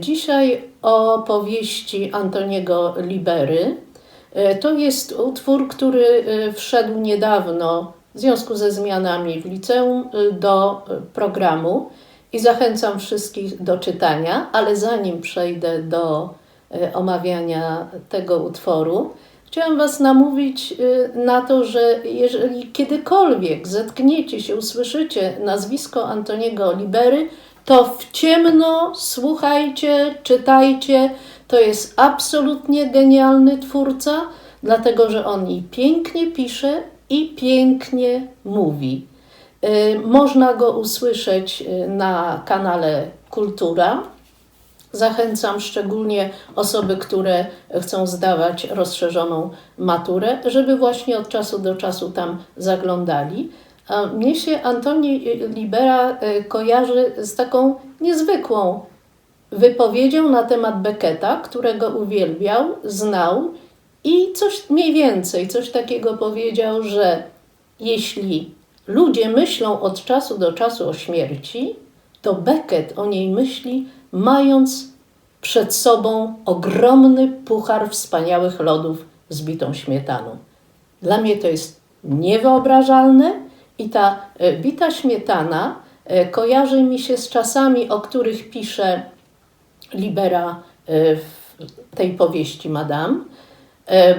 Dzisiaj o powieści Antoniego Libery. E, To jest utwór, który e, wszedł niedawno w związku ze zmianami w liceum e, do programu i zachęcam wszystkich do czytania, ale zanim przejdę do omawiania tego utworu, chciałam Was namówić na to, że jeżeli kiedykolwiek zetkniecie się, usłyszycie nazwisko Antoniego Libery, to w ciemno słuchajcie, czytajcie. To jest absolutnie genialny twórca, dlatego że on i pięknie pisze, i pięknie mówi. Y, Można go usłyszeć y, na kanale Kultura. Zachęcam szczególnie osoby, które chcą zdawać rozszerzoną maturę, żeby właśnie od czasu do czasu tam zaglądali. A mnie się Antoni Libera y, kojarzy z taką niezwykłą wypowiedzią na temat Becketa, którego uwielbiał, znał i coś mniej więcej, coś takiego powiedział, że jeśli ludzie myślą od czasu do czasu o śmierci, to Beckett o niej myśli, mając przed sobą ogromny puchar wspaniałych lodów z bitą śmietaną. Dla mnie to jest niewyobrażalne i ta e, bita śmietana e, kojarzy mi się z czasami, o których pisze Libera e, w tej powieści Madame,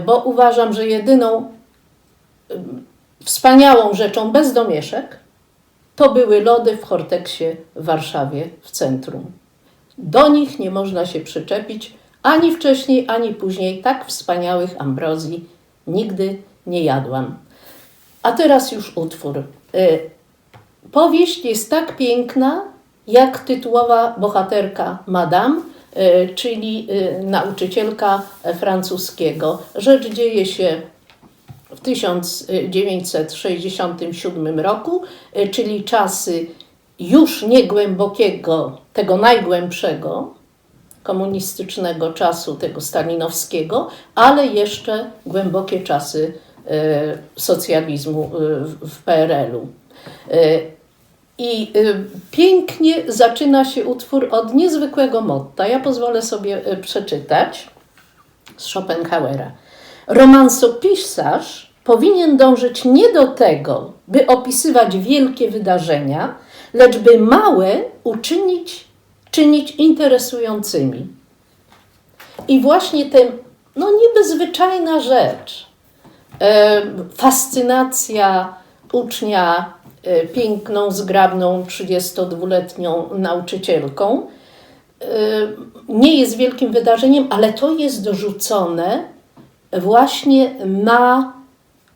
bo uważam, że jedyną wspaniałą rzeczą bez domieszek to były lody w Horteksie w Warszawie w centrum. Do nich nie można się przyczepić ani wcześniej, ani później. Tak wspaniałych ambrozji nigdy nie jadłam. A teraz już utwór. Y, Powieść jest tak piękna, jak tytułowa bohaterka Madame, y, czyli y, nauczycielka francuskiego. Rzecz dzieje się w 1967 roku, czyli czasy już nie głębokiego, tego najgłębszego komunistycznego czasu, tego stalinowskiego, ale jeszcze głębokie czasy socjalizmu y, w- PRL-u. Y, I y, pięknie zaczyna się utwór od niezwykłego motta. Ja pozwolę sobie y, przeczytać z Schopenhauera. Romansopisarz powinien dążyć nie do tego, by opisywać wielkie wydarzenia, lecz by małe uczynić, czynić interesującymi. I właśnie tę, no niby zwyczajna rzecz, fascynacja ucznia e, piękną, zgrabną, 32-letnią nauczycielką, e, nie jest wielkim wydarzeniem, ale to jest dorzucone właśnie na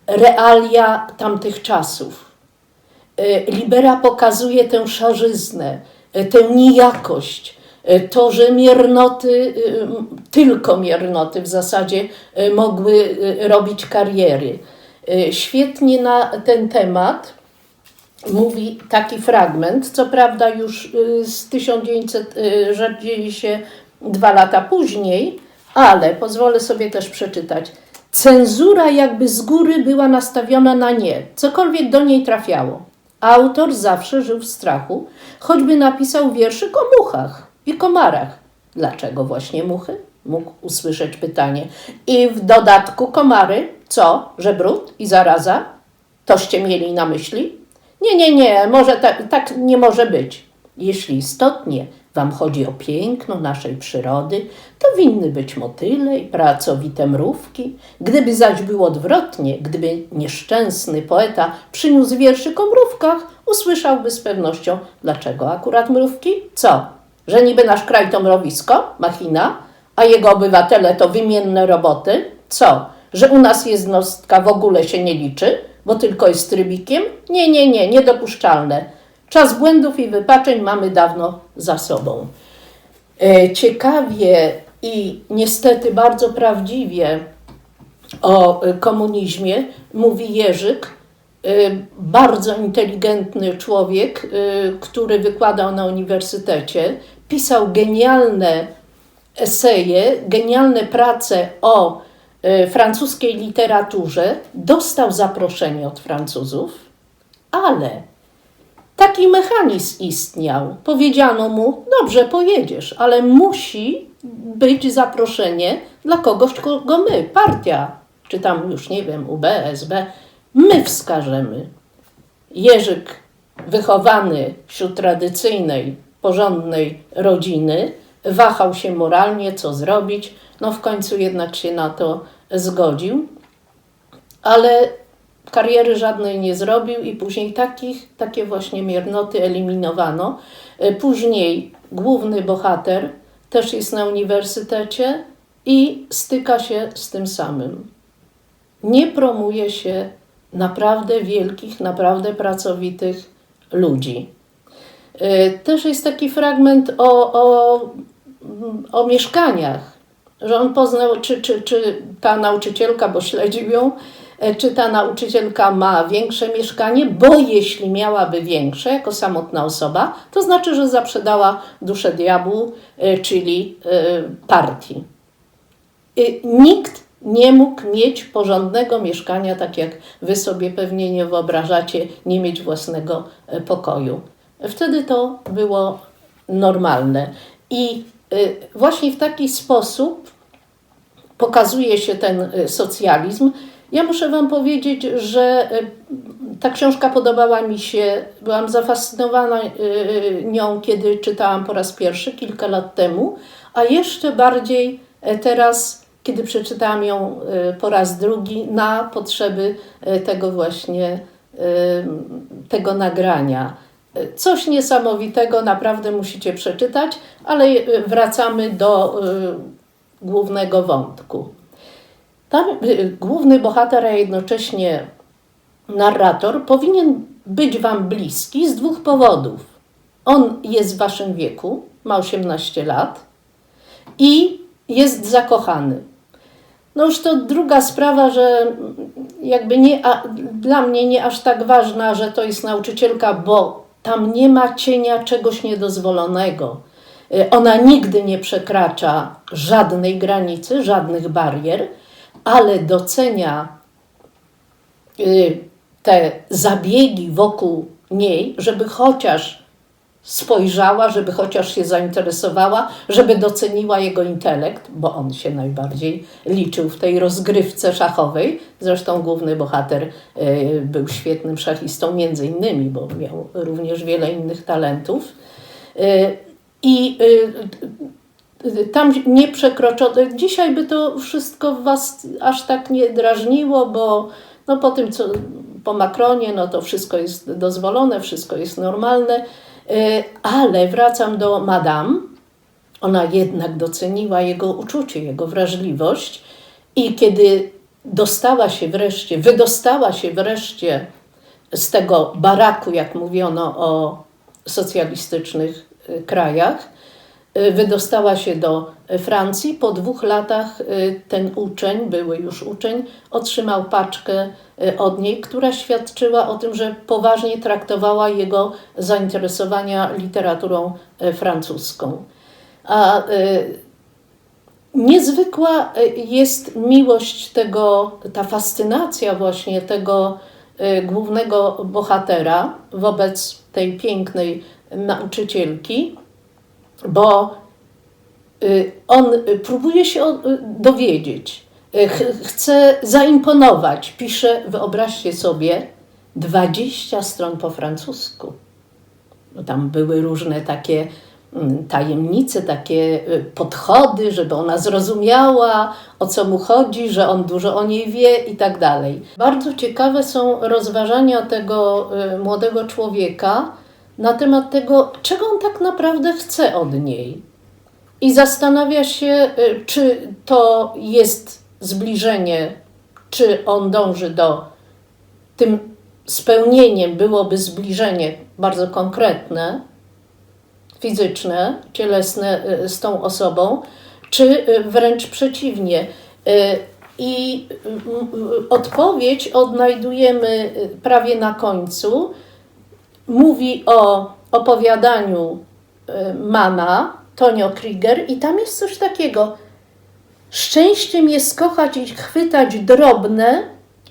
realia tamtych czasów. E, Libera pokazuje tę szarzyznę, e, tę nijakość, e, to, że miernoty, e, m, tylko miernoty w zasadzie e, mogły e, robić kariery. E, Świetnie na ten temat mówi taki fragment, co prawda już y, z 1900, y, że dzieje się dwa lata później, ale pozwolę sobie też przeczytać. Cenzura jakby z góry była nastawiona na nie, cokolwiek do niej trafiało. Autor zawsze żył w strachu, choćby napisał wierszyk o muchach i komarach. Dlaczego właśnie muchy? Mógł usłyszeć pytanie. I w dodatku komary, co, że brud i zaraza? Toście mieli na myśli? Nie, nie, nie, może ta, tak nie może być. Jeśli istotnie Wam chodzi o piękno naszej przyrody, to winny być motyle i pracowite mrówki. Gdyby zaś było odwrotnie, gdyby nieszczęsny poeta przyniósł wierszyk o mrówkach, usłyszałby z pewnością, dlaczego akurat mrówki? Co? Że niby nasz kraj to mrowisko, machina, a jego obywatele to wymienne roboty? Co? Że u nas jednostka w ogóle się nie liczy, bo tylko jest trybikiem? Nie, nie, nie, niedopuszczalne. Czas błędów i wypaczeń mamy dawno za sobą. E, Ciekawie i niestety bardzo prawdziwie o e, komunizmie mówi Jerzyk, e, bardzo inteligentny człowiek, który wykładał na uniwersytecie, pisał genialne eseje, genialne prace o e, francuskiej literaturze, dostał zaproszenie od Francuzów, ale taki mechanizm istniał. Powiedziano mu: Dobrze, pojedziesz, ale musi być zaproszenie dla kogoś, kogo my, partia, czy tam już nie wiem, UB, SB, my wskażemy. Jerzyk, wychowany wśród tradycyjnej, porządnej rodziny, wahał się moralnie, co zrobić. No w końcu jednak się na to zgodził, ale kariery żadnej nie zrobił i później takich, takie właśnie miernoty eliminowano. Później główny bohater też jest na uniwersytecie i styka się z tym samym. Nie promuje się naprawdę wielkich, naprawdę pracowitych ludzi. E, Też jest taki fragment o, o, o mieszkaniach, że on poznał, czy, czy, czy ta nauczycielka, bo śledził ją, e, czy ta nauczycielka ma większe mieszkanie, bo jeśli miałaby większe, jako samotna osoba, to znaczy, że zaprzedała duszę diabłu, e, czyli e, partii. Y, Nikt nie mógł mieć porządnego mieszkania, tak jak wy sobie pewnie nie wyobrażacie, nie mieć własnego pokoju. Wtedy to było normalne. I y, właśnie w taki sposób pokazuje się ten y, socjalizm. Ja muszę Wam powiedzieć, że y, ta książka podobała mi się, byłam zafascynowana nią, kiedy czytałam po raz pierwszy, kilka lat temu, a jeszcze bardziej e, teraz, kiedy przeczytałam ją po raz drugi na potrzeby e, tego właśnie, tego nagrania. Coś niesamowitego, naprawdę musicie przeczytać, ale wracamy do e, głównego wątku. Tam y, główny bohater, a jednocześnie narrator powinien być Wam bliski z dwóch powodów. On jest w Waszym wieku, ma 18 lat i jest zakochany. No już to druga sprawa, że jakby nie, a, dla mnie nie aż tak ważna, że to jest nauczycielka, bo tam nie ma cienia czegoś niedozwolonego. Y, Ona nigdy nie przekracza żadnej granicy, żadnych barier, ale docenia y, te zabiegi wokół niej, żeby chociaż spojrzała, żeby chociaż się zainteresowała, żeby doceniła jego intelekt, bo on się najbardziej liczył w tej rozgrywce szachowej. Zresztą główny bohater y, był świetnym szachistą, między innymi, bo miał również wiele innych talentów. Y, I y, tam nie przekroczono. Dzisiaj by to wszystko was aż tak nie drażniło, bo no po tym, co po Macronie, no to wszystko jest dozwolone, wszystko jest normalne. Y, Ale wracam do Madame. Ona jednak doceniła jego uczucie, jego wrażliwość i kiedy dostała się wreszcie, wydostała się wreszcie z tego baraku, jak mówiono o socjalistycznych y, krajach, wydostała się do Francji. Po dwóch latach y, ten uczeń, były już uczeń, otrzymał paczkę y, od niej, która świadczyła o tym, że poważnie traktowała jego zainteresowania literaturą y, francuską. A y, niezwykła y, jest miłość tego, ta fascynacja właśnie tego y, głównego bohatera wobec tej pięknej nauczycielki, bo y, on y, próbuje się y, dowiedzieć, ch- chce zaimponować. Pisze, wyobraźcie sobie, 20 stron po francusku. Tam były różne takie mm, tajemnice, takie podchody, żeby ona zrozumiała, o co mu chodzi, że on dużo o niej wie i tak dalej. Bardzo ciekawe są rozważania tego młodego człowieka na temat tego, czego on tak naprawdę chce od niej. I zastanawia się, y, czy to jest zbliżenie, czy on dąży do tym spełnieniem byłoby zbliżenie bardzo konkretne, fizyczne, cielesne y, z tą osobą, czy y, wręcz przeciwnie. I odpowiedź odnajdujemy prawie na końcu. Mówi o opowiadaniu y, Mana, Tonio Krieger, i tam jest coś takiego. Szczęściem jest kochać i chwytać drobne,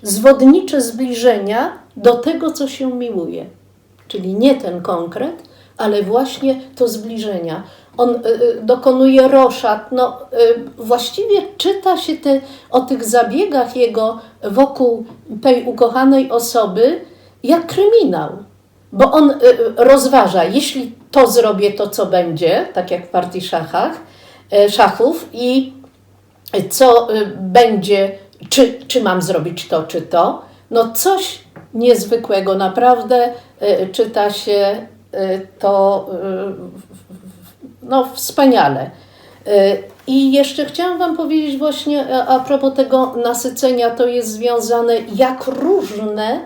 zwodnicze zbliżenia do tego, co się miłuje. czyli nie ten konkret, ale właśnie to zbliżenia. On y, y, dokonuje roszad, no właściwie czyta się te, o tych zabiegach jego wokół tej ukochanej osoby jak kryminał. Bo on y, y, rozważa, jeśli to zrobię, to co będzie, tak jak w partii szachach, y, szachów i co będzie, czy, czy mam zrobić to, czy to. No coś niezwykłego, naprawdę czyta się to no, wspaniale. I jeszcze chciałam Wam powiedzieć właśnie a, propos tego nasycenia, to jest związane jak różne,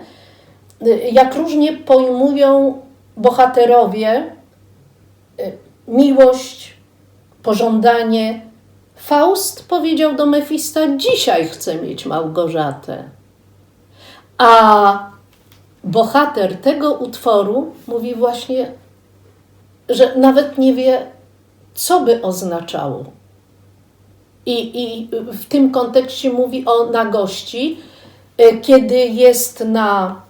jak różnie pojmują bohaterowie y, miłość, pożądanie. Faust powiedział do Mefista: Dzisiaj chcę mieć Małgorzatę. A bohater tego utworu mówi właśnie, że nawet nie wie, co by oznaczało. I, I w tym kontekście mówi o nagości, y, kiedy jest na,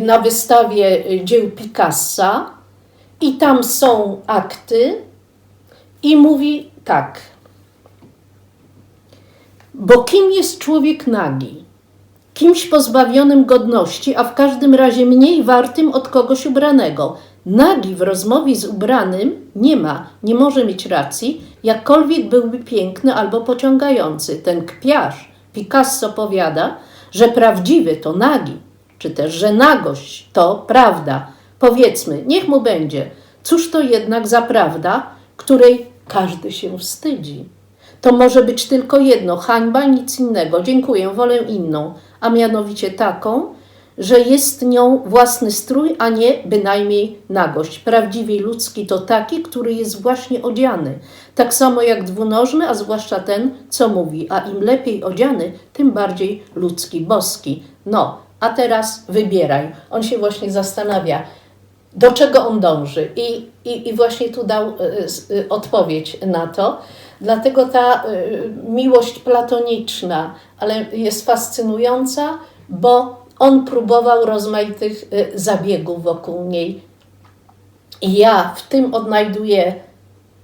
na wystawie dzieł Picassa i tam są akty i mówi tak. Bo kim jest człowiek nagi? Kimś pozbawionym godności, a w każdym razie mniej wartym od kogoś ubranego. Nagi w rozmowie z ubranym nie ma, nie może mieć racji, jakkolwiek byłby piękny albo pociągający. Ten kpiarz, Picasso powiada, że prawdziwy to nagi, czy też, że nagość to prawda. Powiedzmy, niech mu będzie. Cóż to jednak za prawda, której każdy się wstydzi? To może być tylko jedno, hańba, nic innego. Dziękuję, wolę inną, a mianowicie taką, że jest nią własny strój, a nie bynajmniej nagość. Prawdziwie ludzki to taki, który jest właśnie odziany. Tak samo jak dwunożny, a zwłaszcza ten, co mówi, a im lepiej odziany, tym bardziej ludzki, boski. No, a teraz wybieraj. On się właśnie zastanawia, do czego on dąży. I, i, i właśnie tu dał y, y, odpowiedź na to. Dlatego ta y, miłość platoniczna, ale jest fascynująca, bo on próbował rozmaitych zabiegów wokół niej. I ja w tym odnajduję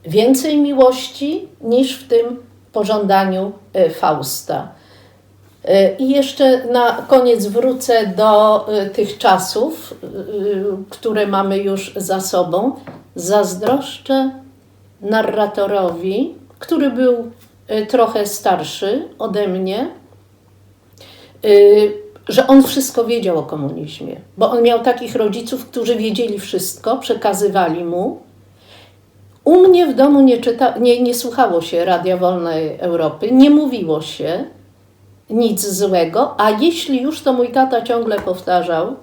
więcej miłości niż w tym pożądaniu Fausta. Y, I jeszcze na koniec wrócę do y, tych czasów, y, które mamy już za sobą. Zazdroszczę narratorowi, który był trochę starszy ode mnie, że on wszystko wiedział o komunizmie, bo on miał takich rodziców, którzy wiedzieli wszystko, przekazywali mu. U mnie w domu nie, czyta, nie, nie słuchało się Radia Wolnej Europy, nie mówiło się nic złego, a jeśli już, to mój tata ciągle powtarzał,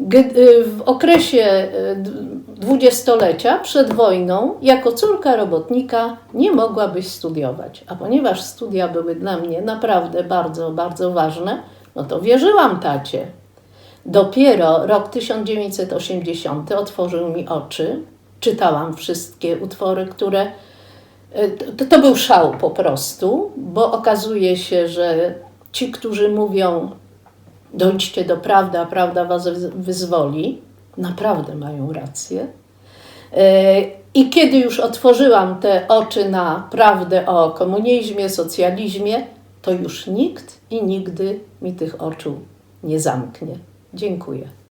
G- w okresie y, dwudziestolecia przed wojną, jako córka robotnika, nie mogłabyś studiować. A ponieważ studia były dla mnie naprawdę bardzo, bardzo ważne, no to wierzyłam tacie. Dopiero rok 1980 otworzył mi oczy. Czytałam wszystkie utwory, które. To, to był szał po prostu, bo okazuje się, że ci, którzy mówią, dojdźcie do prawdy, a prawda was wyzwoli, naprawdę mają rację. E, I kiedy już otworzyłam te oczy na prawdę o komunizmie, socjalizmie, to już nikt i nigdy mi tych oczu nie zamknie. Dziękuję.